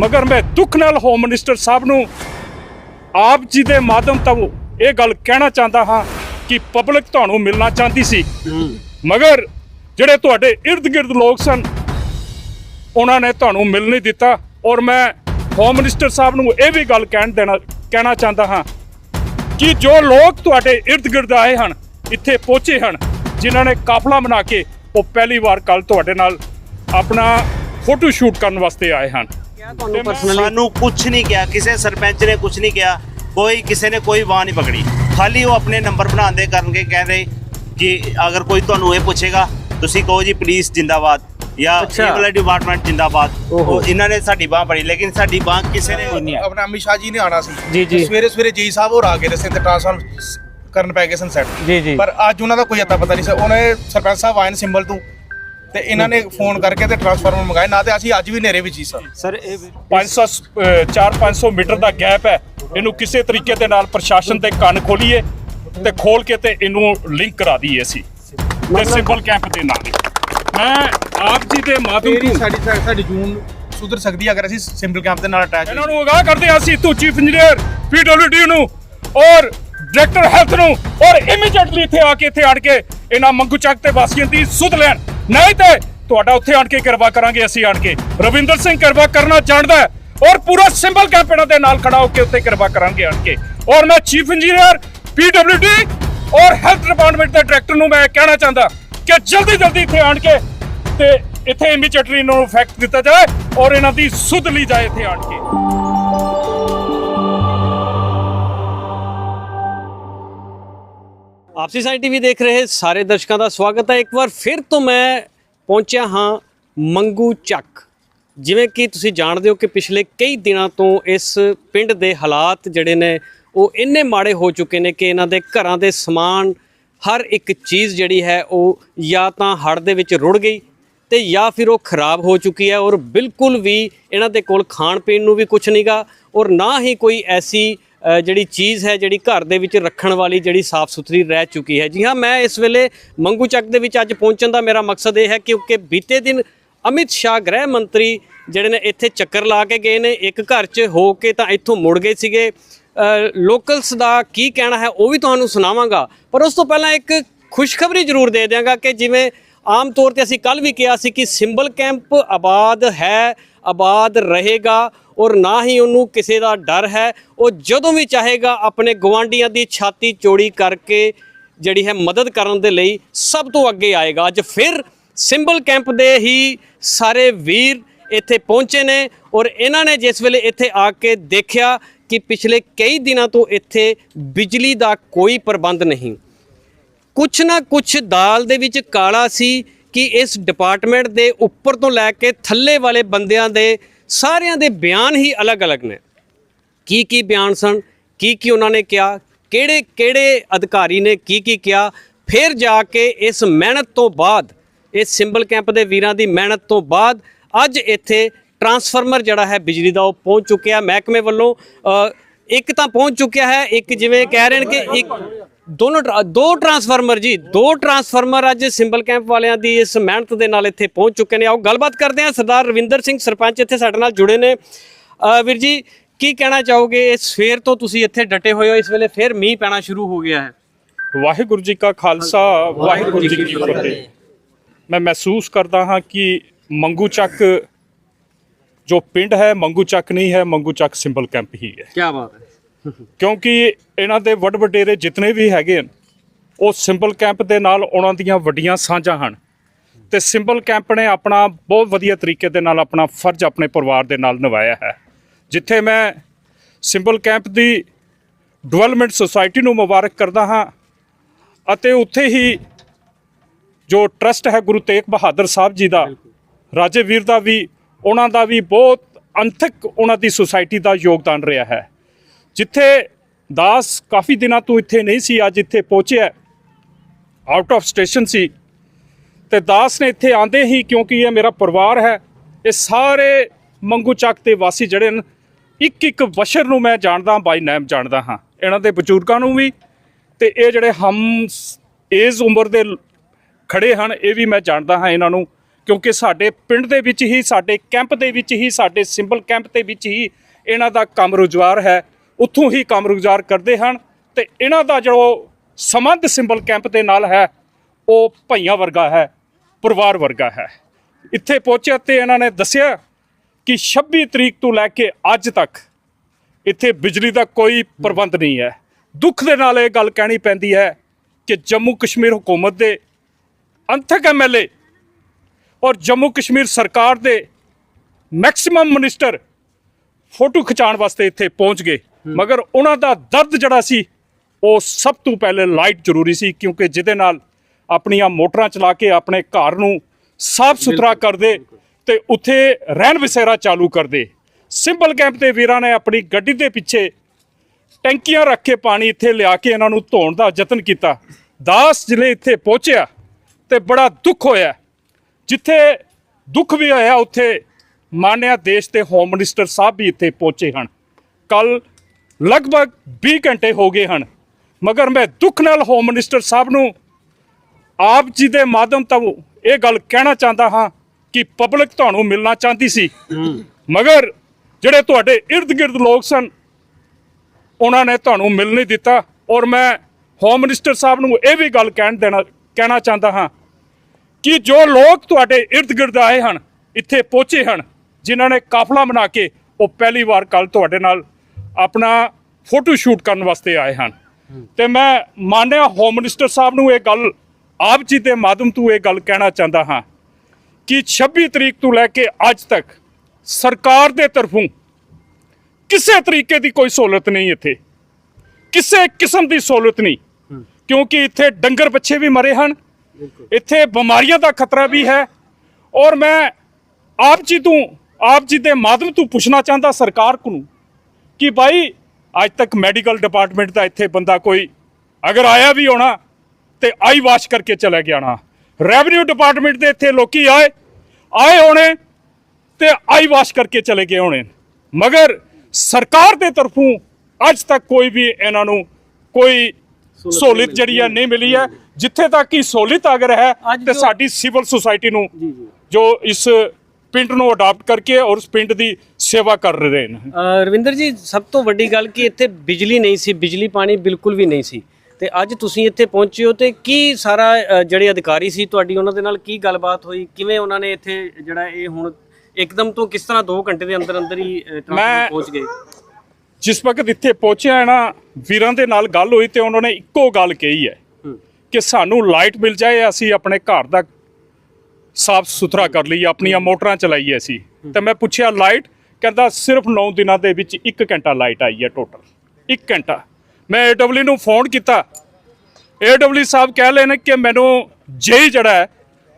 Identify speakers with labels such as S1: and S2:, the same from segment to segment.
S1: ਮਗਰ ਮੈਂ ਦੁੱਖ ਨਾਲ ਹੋਮ ਮਿਨਿਸਟਰ ਸਾਹਿਬ ਨੂੰ ਆਪ ਜੀ ਦੇ ਮਾਧਿਅਮ ਤੋਂ ਇਹ ਗੱਲ ਕਹਿਣਾ ਚਾਹੁੰਦਾ ਹਾਂ ਕਿ ਪਬਲਿਕ ਤੁਹਾਨੂੰ ਮਿਲਣਾ ਚਾਹੁੰਦੀ ਸੀ। ਮਗਰ ਜਿਹੜੇ ਤੁਹਾਡੇ ਇਰਦ ਗਿਰਦ ਲੋਕ ਸਨ, ਉਹਨਾਂ ਨੇ ਤੁਹਾਨੂੰ ਮਿਲ ਨਹੀਂ ਦਿੱਤਾ ਔਰ ਮੈਂ ਹੋਮ ਮਿਨਿਸਟਰ ਸਾਹਿਬ ਨੂੰ ਇਹ ਵੀ ਗੱਲ ਕਹਿਣ ਦੇਣਾ, ਕਹਿਣਾ ਚਾਹੁੰਦਾ ਹਾਂ ਕਿ ਜੋ ਲੋਕ ਤੁਹਾਡੇ ਇਰਦ ਗਿਰਦ ਆਏ ਹਨ, ਇੱਥੇ ਪਹੁੰਚੇ ਹਨ, ਜਿਨ੍ਹਾਂ ਨੇ ਕਾਫਲਾ ਬਣਾ ਕੇ ਉਹ ਪਹਿਲੀ ਵਾਰ ਕੱਲ ਤੁਹਾਡੇ ਨਾਲ ਆਪਣਾ ਫੋਟੋ ਸ਼ੂਟ ਕਰਨ ਵਾਸਤੇ ਆਏ ਹਨ।
S2: ਤੁਹਾਨੂੰ ਪਰਸਨਲੀ
S3: ਸਾਨੂੰ ਕੁਝ ਨਹੀਂ ਕਿਹਾ ਕਿਸੇ ਸਰਪੰਚ ਨੇ ਕੁਝ ਨਹੀਂ ਕਿਹਾ ਕੋਈ ਕਿਸੇ ਨੇ ਕੋਈ ਬਾਹ ਨਹੀਂ ਪਕੜੀ। ਖਾਲੀ ਉਹ ਆਪਣੇ ਨੰਬਰ ਬਣਾਉਂਦੇ ਕਰਨਗੇ ਕਹਿ ਰਹੇ ਕਿ ਅਗਰ ਕੋਈ ਤੁਹਾਨੂੰ ਇਹ ਪੁੱਛੇਗਾ ਤੁਸੀਂ ਕਹੋ ਜੀ ਪੁਲਿਸ ਜਿੰਦਾਬਾਦ ਜਾਂ
S2: ਅੱਛਾ।
S3: ਇਹ ਵਾਲਾ ਡਿਪਾਰਟਮੈਂਟ ਜਿੰਦਾਬਾਦ।
S2: ਓਹੋ।
S3: ਉਹ ਇਹਨਾਂ ਨੇ ਸਾਡੀ ਬਾਹ ਪੜੀ ਲੇਕਿਨ ਸਾਡੀ ਬਾਹ ਕਿਸੇ ਨੇ
S4: ਆਪਣਾ ਅਮਿਤ ਸ਼ਾਹ ਜੀ ਨੇ ਆਣਾ ਸੀ।
S2: ਜੀ, ਜੀ।
S4: ਸਵੇਰੇ ਸਵੇਰੇ ਜੀ ਸਾਹਿਬ ਹੋਰ ਆ ਗਏ ਰਸਤੇ ਤੇ ਟ੍ਰਾਂਸਫਰ ਕਰਨ ਪੈ ਗਏ ਸਨ ਸੈੱਟ
S2: ਜੀ ਜੀ।
S4: ਪਰ ਅੱਜ ਉਹਨਾਂ ਦਾ ਕੋਈ ਅਤਾ ਪਤਾ ਨਹੀਂ ਸੀ। ਉਹਨੇ ਸਰਪੰਚ ਸਾਹਿਬ ਆਏ ਨੇ ਸਿੰਬਲ ਤੋਂ। ਤੇ ਇਹਨਾਂ ਨੇ ਫੋਨ ਕਰਕੇ ਤੇ ਟ੍ਰਾਂਸਫਾਰਮਰ ਮੰਗਾਏ ਨਾ ਤੇ ਅਸੀਂ ਅੱਜ ਵੀ ਨੇਰੇ ਵਿੱਚ ਹੀ ਸਰ
S2: ਸਰ ਇਹ
S1: 500 4-500 ਮੀਟਰ ਦਾ ਗੈਪ ਹੈ। ਇਹਨੂੰ ਕਿਸੇ ਤਰੀਕੇ ਦੇ ਨਾਲ ਪ੍ਰਸ਼ਾਸਨ ਤੇ ਕੰਨ ਖੋਲੀਏ ਤੇ ਖੋਲ ਕੇ ਤੇ ਇਹਨੂੰ ਲਿੰਕ ਕਰਾ ਦਈਏ ਅਸੀਂ। ਤੇ ਸਿੰਬਲ ਕੈਂਪ ਦੇ ਨਾਲ ਮੈਂ ਆਪ ਜੀ ਦੇ ਮਾਧਿਅਮ ਤੋਂ
S4: ਸਾਡੀ ਸਾਡੀ ਜੂਨ ਸੁਧਰ ਸਕਦੀ ਹੈ ਅਗਰ ਅਸੀਂ ਸਿੰਬਲ ਕੈਂਪ ਦੇ ਨਾਲ ਅਟੈਚ
S1: ਇਹਨਾਂ ਨੂੰ ਅਗਾਹ ਕਰਦੇ ਹਾਂ ਅਸੀਂ ਤੋਂ ਚੀਫ ਇੰਜੀਨੀਅਰ ਪੀਡਬਲਯੂਡੀ ਨੂੰ ਔਰ ਡਾਇਰੈਕਟਰ ਹੈਲਥ ਨੂੰ ਔਰ ਇਮੀਡੀਏਟਲੀ ਇੱਥੇ ਆ ਕੇ ਇੱਥੇ ਆਣ ਕੇ ਇਹਨਾਂ ਮੰਗੂ ਚੱਕ ਤੇ ਵਾਸੀਆਂ ਦੀ ਸੁਧ ਲੈਣ। ਨਹੀਂ ਤੇ ਤੁਹਾਡਾ ਉੱਥੇ ਆਣ ਕੇ ਕਿਰਪਾ ਕਰਾਂਗੇ, ਅਸੀਂ ਆਣ ਕੇ। ਰਵਿੰਦਰ ਸਿੰਘ ਕਿਰਪਾ ਕਰਨਾ ਜਾਣਦਾ ਹੈ ਔਰ ਪੂਰਾ ਸਿੰਬਲ ਕੈਂਪ ਇਹਨਾਂ ਦੇ ਨਾਲ ਖੜਾ ਹੋ ਕੇ ਉੱਥੇ ਕਿਰਪਾ ਕਰਾਂਗੇ ਆਣ ਕੇ। ਔਰ ਮੈਂ ਚੀਫ ਇੰਜੀਨੀਅਰ ਪੀਡਬਲਯੂਡੀ ਔਰ ਹੈਲਥ ਡਿਪਾਰਟਮੈਂਟ ਦੇ ਡਾਇਰੈਕਟਰ ਨੂੰ ਮੈਂ ਕਹਿਣਾ ਚਾਹੁੰਦਾ ਕਿ ਜਲਦੀ ਜਲਦੀ ਇੱਥੇ ਆਣ ਕੇ ਤੇ ਇੱਥੇ ਇਮੀਡੀਏਟਲੀ ਇਹਨਾਂ ਨੂੰ ਫੈਕਟ ਦਿੱਤਾ ਜਾਏ ਔਰ ਇਹਨਾਂ ਦੀ ਸੁਧ ਲਈ ਜਾਏ ਇੱਥੇ ਆਣ ਕੇ।
S2: ਆਪਸੀ ਸਾਈ ਟੀਵੀ ਦੇਖ ਰਹੇ ਸਾਰੇ ਦਰਸ਼ਕਾਂ ਦਾ ਸਵਾਗਤ ਹੈ। ਇੱਕ ਵਾਰ ਫਿਰ ਤੋਂ ਮੈਂ ਪਹੁੰਚਿਆ ਹਾਂ ਮੰਗੂ ਚੱਕ। ਜਿਵੇਂ ਕਿ ਤੁਸੀਂ ਜਾਣਦੇ ਹੋ ਕਿ ਪਿਛਲੇ ਕਈ ਦਿਨਾਂ ਤੋਂ ਇਸ ਪਿੰਡ ਦੇ ਹਾਲਾਤ ਜਿਹੜੇ ਨੇ, ਉਹ ਇੰਨੇ ਮਾੜੇ ਹੋ ਚੁੱਕੇ ਨੇ ਕਿ ਇਹਨਾਂ ਦੇ ਘਰਾਂ ਦੇ ਸਮਾਨ ਹਰ ਇੱਕ ਚੀਜ਼ ਜਿਹੜੀ ਹੈ, ਉਹ ਜਾਂ ਤਾਂ ਹੜ੍ਹ ਦੇ ਵਿੱਚ ਰੁੜ ਗਈ ਤੇ ਜਾਂ ਫਿਰ ਉਹ ਖਰਾਬ ਹੋ ਚੁੱਕੀ ਹੈ ਔਰ ਬਿਲਕੁਲ ਵੀ ਇਹਨਾਂ ਦੇ ਕੋਲ ਖਾਣ ਪੀਣ ਨੂੰ ਵੀ ਕੁਝ ਨਹੀਂਗਾ ਔਰ ਨਾ ਹੀ ਕੋਈ ਐਸੀ ਜਿਹੜੀ ਚੀਜ਼ ਹੈ, ਜਿਹੜੀ ਘਰ ਦੇ ਵਿੱਚ ਰੱਖਣ ਵਾਲੀ ਜਿਹੜੀ ਸਾਫ਼ ਸੁਥਰੀ ਰਹਿ ਚੁੱਕੀ ਹੈ। ਜੀ ਹਾਂ, ਮੈਂ ਇਸ ਵੇਲੇ ਮੰਗੂ ਚੱਕ ਦੇ ਵਿੱਚ ਅੱਜ ਪਹੁੰਚਣ ਦਾ ਮੇਰਾ ਮਕਸਦ ਇਹ ਹੈ ਕਿਉਂਕਿ ਬੀਤੇ ਦਿਨ ਅਮਿਤ ਸ਼ਾਹ ਗ੍ਰਹਿ ਮੰਤਰੀ ਜਿਹੜੇ ਨੇ ਇੱਥੇ ਚੱਕਰ ਲਾ ਕੇ ਗਏ ਨੇ, ਇੱਕ ਘਰ 'ਚ ਹੋ ਕੇ ਤਾਂ ਇੱਥੋਂ ਮੁੜ ਗਏ ਸੀਗੇ। ਲੋਕਲਸ ਦਾ ਕੀ ਕਹਿਣਾ ਹੈ, ਉਹ ਵੀ ਤੁਹਾਨੂੰ ਸੁਣਾਵਾਂਗਾ। ਪਰ ਉਸ ਤੋਂ ਪਹਿਲਾਂ ਇੱਕ ਖੁਸ਼ਖਬਰੀ ਜ਼ਰੂਰ ਦੇ ਦਿਆਂਗਾ ਕਿ ਜਿਵੇਂ ਆਮ ਤੌਰ ਤੇ ਅਸੀਂ ਕੱਲ ਵੀ ਕਿਹਾ ਸੀ ਕਿ ਸਿੰਬਲ ਕੈਂਪ ਆਬਾਦ ਹੈ, ਆਬਾਦ ਰਹੇਗਾ। ਔਰ ਨਾ ਹੀ ਉਹਨੂੰ ਕਿਸੇ ਦਾ ਡਰ ਹੈ। ਉਹ ਜਦੋਂ ਵੀ ਚਾਹੇਗਾ ਆਪਣੇ ਗਵਾਂਡੀਆਂ ਦੀ ਛਾਤੀ ਚੋੜੀ ਕਰਕੇ ਜਿਹੜੀ ਹੈ ਮਦਦ ਕਰਨ ਦੇ ਲਈ ਸਭ ਤੋਂ ਅੱਗੇ ਆਏਗਾ। ਅੱਜ ਫਿਰ ਸਿੰਬਲ ਕੈਂਪ ਦੇ ਹੀ ਸਾਰੇ ਵੀਰ ਇੱਥੇ ਪਹੁੰਚੇ ਨੇ ਔਰ ਇਹਨਾਂ ਨੇ ਜਿਸ ਵੇਲੇ ਇੱਥੇ ਆ ਕੇ ਦੇਖਿਆ ਕਿ ਪਿਛਲੇ ਕਈ ਦਿਨਾਂ ਤੋਂ ਇੱਥੇ ਬਿਜਲੀ ਦਾ ਕੋਈ ਪ੍ਰਬੰਧ ਨਹੀਂ। ਕੁਛ ਨਾ ਕੁਛ ਦਾਲ ਦੇ ਵਿੱਚ ਕਾਲਾ ਸੀ ਕਿ ਇਸ ਡਿਪਾਰਟਮੈਂਟ ਦੇ ਉੱਪਰ ਤੋਂ ਲੈ ਕੇ ਥੱਲੇ ਵਾਲੇ ਬੰਦਿਆਂ ਦੇ ਸਾਰਿਆਂ ਦੇ ਬਿਆਨ ਹੀ ਅਲੱਗ-ਅਲੱਗ ਨੇ। ਕੀ ਕੀ ਬਿਆਨ ਸਨ, ਕੀ ਕੀ ਉਹਨਾਂ ਨੇ ਕਿਹਾ, ਕਿਹੜੇ ਕਿਹੜੇ ਅਧਿਕਾਰੀ ਨੇ ਕੀ ਕੀ ਕਿਹਾ, ਫਿਰ ਜਾ ਕੇ ਇਸ ਮਿਹਨਤ ਤੋਂ ਬਾਅਦ, ਇਸ ਸਿੰਬਲ ਕੈਂਪ ਦੇ ਵੀਰਾਂ ਦੀ ਮਿਹਨਤ ਤੋਂ ਬਾਅਦ ਅੱਜ ਇੱਥੇ ਟਰਾਂਸਫਾਰਮਰ ਜਿਹੜਾ ਹੈ ਬਿਜਲੀ ਦਾ ਉਹ ਪਹੁੰਚ ਚੁੱਕਿਆ ਮਹਿਕਮੇ ਵੱਲੋਂ ਇੱਕ ਤਾਂ ਪਹੁੰਚ ਚੁੱਕਿਆ ਹੈ, ਇੱਕ ਜਿਵੇਂ ਕਹਿ ਰਹੇ ਨੇ ਕਿ ਇੱਕ ਦੋਨੋਂ ਦੋ ਟਰਾਂਸਫਾਰਮਰ ਜੀ ਦੋ ਟਰਾਂਸਫਾਰਮਰ ਅੱਜ ਸਿੰਬਲ ਕੈਂਪ ਵਾਲਿਆਂ ਦੀ ਇਸ ਮਿਹਨਤ ਦੇ ਨਾਲ ਇੱਥੇ ਪਹੁੰਚ ਚੁੱਕੇ ਨੇ। ਆਓ ਗੱਲਬਾਤ ਕਰਦੇ ਹਾਂ ਸਰਦਾਰ ਰਵਿੰਦਰ ਸਿੰਘ ਸਰਪੰਚ ਇੱਥੇ ਸਾਡੇ ਨਾਲ ਜੁੜੇ ਨੇ। ਵੀਰ ਜੀ ਕੀ ਕਹਿਣਾ ਚਾਹੋਗੇ? ਸਵੇਰ ਤੋਂ ਤੁਸੀਂ ਇੱਥੇ ਡਟੇ ਹੋਏ ਹੋ ਇਸ ਵੇਲੇ ਫਿਰ ਮੀਂਹ ਪੈਣਾ ਸ਼ੁਰੂ ਹੋ ਗਿਆ ਹੈ।
S1: ਵਾਹਿਗੁਰੂ ਜੀ ਕਾ ਖਾਲਸਾ ਵਾਹਿਗੁਰੂ ਜੀ ਕੀ ਫਤਿਹ। ਮੈਂ ਮਹਿਸੂਸ ਕਰਦਾ ਹਾਂ ਕਿ ਮੰਗੂ ਚੱਕ ਜੋ ਪਿੰਡ ਹੈ ਮੰਗੂ ਚੱਕ ਨਹੀਂ ਹੈ ਮੰਗੂ ਚੱਕ ਸਿੰਬਲ ਕੈਂਪ ਹੀ ਹੈ।
S2: ਕੀ ਬਾਤ ਹੈ।
S1: ਕਿਉਂਕਿ ਇਹਨਾਂ ਦੇ ਵੱਡ ਵਡੇਰੇ ਜਿਤਨੇ ਵੀ ਹੈਗੇ ਹਨ ਉਹ ਸਿੰਬਲ ਕੈਂਪ ਦੇ ਨਾਲ ਉਹਨਾਂ ਦੀਆਂ ਵੱਡੀਆਂ ਸਾਂਝਾਂ ਹਨ। ਤੇ ਸਿੰਬਲ ਕੈਂਪ ਨੇ ਆਪਣਾ ਬਹੁਤ ਵਧੀਆ ਤਰੀਕੇ ਦੇ ਨਾਲ ਆਪਣਾ ਫਰਜ਼ ਆਪਣੇ ਪਰਿਵਾਰ ਦੇ ਨਾਲ ਨਿਭਾਇਆ ਹੈ। ਜਿੱਥੇ ਮੈਂ ਸਿੰਬਲ ਕੈਂਪ ਦੀ ਡਿਵੈਲਪਮੈਂਟ ਸੁਸਾਇਟੀ ਨੂੰ ਮੁਬਾਰਕ ਕਰਦਾ ਹਾਂ ਅਤੇ ਉੱਥੇ ਹੀ ਜੋ ਟਰਸਟ ਹੈ ਗੁਰੂ ਤੇਗ ਬਹਾਦਰ ਸਾਹਿਬ ਜੀ ਦਾ ਰਾਜੇ ਵੀਰ ਦਾ ਵੀ ਉਹਨਾਂ ਦਾ ਵੀ ਬਹੁਤ ਅੰਥਕ ਉਹਨਾਂ ਦੀ ਸੁਸਾਇਟੀ ਦਾ ਯੋਗਦਾਨ ਰਿਹਾ ਹੈ। ਜਿੱਥੇ ਦਾਸ ਕਾਫੀ ਦਿਨਾਂ ਤੋਂ ਇੱਥੇ ਨਹੀਂ ਸੀ, ਅੱਜ ਇੱਥੇ ਪਹੁੰਚਿਆ ਆਊਟ ਆਫ ਸਟੇਸ਼ਨ ਸੀ। ਤੇ ਦਾਸ ਨੇ ਇੱਥੇ ਆਂਦੇ ਹੀ ਕਿਉਂਕਿ ਇਹ ਮੇਰਾ ਪਰਿਵਾਰ ਹੈ, ਇਹ ਸਾਰੇ ਮੰਗੂ ਚੱਕ ਦੇ ਵਾਸੀ ਜਿਹੜੇ ਨੇ ਇੱਕ ਇੱਕ ਵਸ਼ਰ ਨੂੰ ਮੈਂ ਜਾਣਦਾ, ਬਾਈ ਨੇਮ ਜਾਣਦਾ ਹਾਂ। ਇਹਨਾਂ ਦੇ ਬਜ਼ੁਰਗਾਂ ਨੂੰ ਵੀ ਤੇ ਇਹ ਜਿਹੜੇ ਹਮ ਏਜ ਉਮਰ ਦੇ ਲ- ਖੜੇ ਹਨ, ਇਹ ਵੀ ਮੈਂ ਜਾਣਦਾ ਹਾਂ ਇਹਨਾਂ ਨੂੰ, ਕਿਉਂਕਿ ਸਾਡੇ ਪਿੰਡ ਦੇ ਵਿੱਚ ਹੀ, ਸਾਡੇ ਕੈਂਪ ਦੇ ਵਿੱਚ ਹੀ, ਸਾਡੇ ਸਿੰਬਲ ਕੈਂਪ ਦੇ ਵਿੱਚ ਹੀ ਇਹਨਾਂ ਦਾ ਕੰਮ ਰੁਜ਼ਗਾਰ ਹੈ। ਉੱਥੋਂ ਹੀ ਕੰਮ ਰੁਜ਼ਗਾਰ ਕਰਦੇ ਹਨ ਤੇ ਇਹਨਾਂ ਦਾ ਜੋ ਸੰਬੰਧ ਸਿੰਬਲ ਕੈਂਪ ਦੇ ਨਾਲ ਹੈ, ਉਹ ਭਈਆਂ ਵਰਗਾ ਹੈ, ਪਰਿਵਾਰ ਵਰਗਾ ਹੈ। ਇੱਥੇ ਪਹੁੰਚਿਆ ਤੇ ਇਹਨਾਂ ਨੇ ਦੱਸਿਆ ਕਿ 26 ਤਰੀਕ ਤੋਂ ਲੈ ਕੇ ਅੱਜ ਤੱਕ ਇੱਥੇ ਬਿਜਲੀ ਦਾ ਕੋਈ ਪ੍ਰਬੰਧ ਨਹੀਂ ਹੈ। ਦੁੱਖ ਦੇ ਨਾਲ ਇਹ ਗੱਲ ਕਹਿਣੀ ਪੈਂਦੀ ਹੈ ਕਿ ਜੰਮੂ ਕਸ਼ਮੀਰ ਹਕੂਮਤ ਦੇ ਅੰਤਕ ਐਮਐਲਏ ਔਰ ਜੰਮੂ ਕਸ਼ਮੀਰ ਸਰਕਾਰ ਦੇ ਮੈਕਸਿਮਮ ਮਿਨਿਸਟਰ ਫੋਟੋ ਖਿਚਾਉਣ ਵਾਸਤੇ ਇੱਥੇ ਪਹੁੰਚ ਗਏ। ਮਗਰ ਉਹਨਾਂ ਦਾ ਦਰਦ ਜਿਹੜਾ ਸੀ ਉਹ ਸਭ ਤੋਂ ਪਹਿਲੇ ਲਾਈਟ ਜ਼ਰੂਰੀ ਸੀ ਕਿਉਂਕਿ ਜਿਹਦੇ ਨਾਲ ਆਪਣੀਆਂ ਮੋਟਰਾਂ ਚਲਾ ਕੇ ਆਪਣੇ ਘਰ ਨੂੰ ਸਾਫ਼ ਸੁਥਰਾ ਕਰਦੇ ਤੇ ਉੱਥੇ ਰਹਿਣ ਬਸੇਰਾ ਚਾਲੂ ਕਰਦੇ। ਸਿੰਪਲ ਕੈਂਪ ਦੇ ਵੀਰਾਂ ਨੇ ਆਪਣੀ ਗੱਡੀ ਦੇ ਪਿੱਛੇ ਟੈਂਕੀਆਂ ਰੱਖ ਕੇ ਪਾਣੀ ਇੱਥੇ ਲਿਆ ਕੇ ਇਹਨਾਂ ਨੂੰ ਧੋਣ ਦਾ ਯਤਨ ਕੀਤਾ। ਦਾਸ ਜ਼ਿਲ੍ਹੇ ਇੱਥੇ ਪਹੁੰਚਿਆ ਤੇ ਬੜਾ ਦੁੱਖ ਹੋਇਆ। ਜਿੱਥੇ ਦੁੱਖ ਵੀ ਹੋਇਆ ਉੱਥੇ ਮਾਨਿਆ ਦੇਸ਼ ਦੇ ਹੋਮ ਮਿਨਿਸਟਰ ਸਾਹਿਬ ਵੀ ਇੱਥੇ ਪਹੁੰਚੇ ਹਨ। ਕੱਲ ਲਗਭਗ 20 ਘੰਟੇ ਹੋ ਗਏ ਹਨ। ਮਗਰ ਮੈਂ ਦੁੱਖ ਨਾਲ ਹੋਮ ਮਿਨਿਸਟਰ ਸਾਹਿਬ ਨੂੰ ਆਪ ਜੀ ਦੇ ਮਾਧਿਅਮ ਤੋਂ ਇਹ ਗੱਲ ਕਹਿਣਾ ਚਾਹੁੰਦਾ ਹਾਂ ਕਿ ਪਬਲਿਕ ਤੁਹਾਨੂੰ ਮਿਲਣਾ ਚਾਹੁੰਦੀ ਸੀ। ਮਗਰ ਜਿਹੜੇ ਤੁਹਾਡੇ ਇਰਦ ਗਿਰਦ ਲੋਕ ਸਨ, ਉਹਨਾਂ ਨੇ ਤੁਹਾਨੂੰ ਮਿਲ ਨਹੀਂ ਦਿੱਤਾ ਔਰ ਮੈਂ ਹੋਮ ਮਿਨਿਸਟਰ ਸਾਹਿਬ ਨੂੰ ਇਹ ਵੀ ਗੱਲ ਕਹਿਣ ਦੇਣਾ, ਕਹਿਣਾ ਚਾਹੁੰਦਾ ਹਾਂ ਕਿ ਜੋ ਲੋਕ ਤੁਹਾਡੇ ਇਰਦ ਗਿਰਦ ਆਏ ਹਨ, ਇੱਥੇ ਪਹੁੰਚੇ ਹਨ, ਜਿਨ੍ਹਾਂ ਨੇ ਕਾਫਲਾ ਬਣਾ ਕੇ ਉਹ ਪਹਿਲੀ ਵਾਰ ਕੱਲ ਤੁਹਾਡੇ ਨਾਲ ਆਪਣਾ ਫੋਟੋ ਸ਼ੂਟ ਕਰਨ ਵਾਸਤੇ ਆਏ ਹਨ। ਤੇ ਮੈਂ ਮਾਨਿਆ ਹੋਮ ਮਿਨਿਸਟਰ ਸਾਹਿਬ ਨੂੰ ਇਹ ਗੱਲ ਆਪ ਜੀ ਦੇ ਮਾਧਿਅਮ ਤੋਂ ਇਹ ਗੱਲ ਕਹਿਣਾ ਚਾਹੁੰਦਾ ਹਾਂ ਕਿ 26 ਤਰੀਕ ਤੋਂ ਲੈ ਕੇ ਅੱਜ ਤੱਕ ਸਰਕਾਰ ਦੇ ਤਰਫੋਂ ਕਿਸੇ ਤਰੀਕੇ ਦੀ ਕੋਈ ਸਹੂਲਤ ਨਹੀਂ ਇੱਥੇ। ਕਿਸੇ ਕਿਸਮ ਦੀ ਸਹੂਲਤ ਨਹੀਂ। ਕਿਉਂਕਿ ਇੱਥੇ ਡੰਗਰ ਬੱਚੇ ਵੀ ਮਰੇ ਹਨ। ਇੱਥੇ ਬਿਮਾਰੀਆਂ ਦਾ ਖਤਰਾ ਵੀ ਹੈ। ਔਰ ਮੈਂ ਆਪ ਜੀ ਤੋਂ ਆਪ ਜੀ ਦੇ ਮਾਧਿਅਮ ਤੋਂ ਪੁੱਛਣਾ ਚਾਹੁੰਦਾ ਸਰਕਾਰ ਨੂੰ ਕਿ ਭਾਈ? ਅੱਜ ਤੱਕ ਮੈਡੀਕਲ ਡਿਪਾਰਟਮੈਂਟ ਦਾ ਇੱਥੇ ਬੰਦਾ ਕੋਈ ਅਗਰ ਆਇਆ ਵੀ ਹੋਣਾ ਤੇ ਆਈ ਵਾਸ਼ ਕਰਕੇ ਚਲਾ ਗਿਆ ਨਾ ਰੈਵਨਿਊ ਡਿਪਾਰਟਮੈਂਟ ਦੇ ਇੱਥੇ ਲੋਕੀ ਆਏ ਆਏ ਹੋਣੇ ਤੇ ਆਈ ਵਾਸ਼ ਕਰਕੇ ਚਲੇ ਗਏ ਹੋਣੇ। ਮਗਰ ਸਰਕਾਰ ਦੇ ਤਰਫੋਂ ਅੱਜ ਤੱਕ ਕੋਈ ਵੀ ਇਹਨਾਂ ਨੂੰ ਕੋਈ ਸਹੂਲਤ ਜਿਹੜੀ ਹੈ ਨਹੀਂ ਮਿਲੀ ਹੈ। ਜਿੱਥੇ ਤੱਕ ਕਿ ਸਹੂਲਤ ਅਗਰ ਹੈ ਤੇ ਸਾਡੀ ਸਿਵਲ ਸੁਸਾਇਟੀ ਨੂੰ ਜੋ ਇਸ ਪਿੰਡ ਨੂੰ ਅਡਾਪਟ ਕਰਕੇ ਔਰ ਉਸ ਪਿੰਡ ਦੀ ਸੇਵਾ ਕਰ ਰਹੇ ਨੇ।
S2: ਰਵਿੰਦਰ ਜੀ ਸਭ ਤੋਂ ਵੱਡੀ ਗੱਲ ਕਿ ਇੱਥੇ ਬਿਜਲੀ ਨਹੀਂ ਸੀ ਬਿਜਲੀ ਪਾਣੀ ਬਿਲਕੁਲ ਵੀ ਨਹੀਂ ਸੀ। ਤੇ ਅੱਜ ਤੁਸੀਂ ਇੱਥੇ ਪਹੁੰਚੇ ਹੋ ਤੇ ਕੀ ਸਾਰਾ ਜਿਹੜੇ ਅਧਿਕਾਰੀ ਸੀ ਤੁਹਾਡੀ ਉਹਨਾਂ ਦੇ ਨਾਲ ਕੀ ਗੱਲਬਾਤ ਹੋਈ? ਕਿਵੇਂ ਉਹਨਾਂ ਨੇ ਇੱਥੇ ਜਿਹੜਾ ਇਹ ਹੁਣ ਇੱਕਦਮ ਤੋਂ ਕਿਸ ਤਰ੍ਹਾਂ 2 ਘੰਟੇ ਦੇ ਅੰਦਰ ਅੰਦਰ ਹੀ ਪਹੁੰਚ ਗਏ?
S1: ਜਿਸ ਵਕਤ ਇੱਥੇ ਪਹੁੰਚਿਆ ਹੈ ਨਾ ਵੀਰਾਂ ਦੇ ਨਾਲ ਗੱਲ ਹੋਈ ਤੇ ਉਹਨਾਂ ਨੇ ਇੱਕੋ ਗੱਲ ਕਹੀ ਹੂੰ। ਕਿ ਸਾਨੂੰ ਲਾਈਟ ਮਿਲ ਜਾਏ ਅਸੀਂ ਆਪਣੇ ਘਰ ਦਾ ਸਾਫ਼ ਸੁਥਰਾ ਕਰ ਲਈਏ ਆਪਣੀਆਂ ਮੋਟਰਾਂ ਚਲਾਈਏ ਅਸੀਂ ਤੇ ਮੈਂ ਪੁੱਛਿਆ ਲਾਈਟ ਕਹਿੰਦਾ ਸਿਰਫ 9 ਦਿਨਾਂ ਦੇ ਵਿੱਚ 1 ਘੰਟਾ ਲਾਈਟ ਆਈ ਹੈ ਟੋਟਲ 1 ਘੰਟਾ। ਮੈਂ ਏਡਬਲਯੂ ਨੂੰ ਫੋਨ ਕੀਤਾ। ਏਡਬਲਯੂ ਸਾਹਿਬ ਕਹਿ ਨੇ ਕਿ ਮੈਨੂੰ ਜੇਈ ਜਿਹੜਾ ਹੈ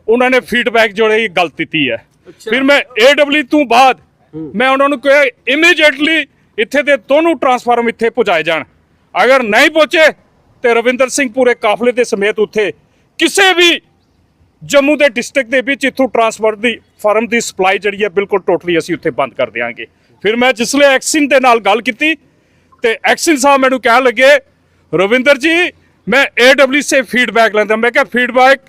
S1: ਉਹਨਾਂ ਨੇ ਫੀਡਬੈਕ ਜਿਹੜੀ ਗਲਤ ਦਿੱਤੀ ਹੈ। ਫਿਰ ਮੈਂ ਏਡਬਲਯੂ ਤੋਂ ਬਾਅਦ ਮੈਂ ਉਹਨਾਂ ਨੂੰ ਕਿਹਾ ਇਮੀਡੀਏਟਲੀ ਇੱਥੇ ਦੇ ਦੋਨੋਂ ਟਰਾਂਸਫਾਰਮ ਇੱਥੇ ਪਹੁੰਚਾਏ ਜਾਣ। ਅਗਰ ਨਹੀਂ ਪਹੁੰਚੇ ਤੇ ਰਵਿੰਦਰ ਸਿੰਘ ਪੂਰੇ ਕਾਫਲੇ ਦੇ ਸਮੇਤ ਉੱਥੇ ਕਿਸੇ ਵੀ ਜੰਮੂ ਦੇ ਡਿਸਟ੍ਰਿਕਟ ਦੇ ਵਿੱਚ ਇੱਥੋਂ ਟਰਾਂਸਫਰ ਦੀ ਫਾਰਮ ਦੀ ਸਪਲਾਈ ਜਿਹੜੀ ਹੈ ਬਿਲਕੁਲ ਟੋਟਲੀ ਅਸੀਂ ਉੱਥੇ ਬੰਦ ਕਰ ਦਿਆਂਗੇ। ਫਿਰ ਮੈਂ ਜਿਸਲੇ ਐਕਸਿਨ ਦੇ ਨਾਲ ਗੱਲ ਕੀਤੀ ਤੇ ਐਕਸਿਨ ਸਾਹਿਬ ਮੈਨੂੰ ਕਹਿਣ ਲੱਗੇ, ਰਵਿੰਦਰ ਜੀ, ਮੈਂ ਏਡਬਲਯੂ ਸੇ ਫੀਡਬੈਕ ਲੈਂਦਾ। ਮੈਂ ਕਿਹਾ ਫੀਡਬੈਕ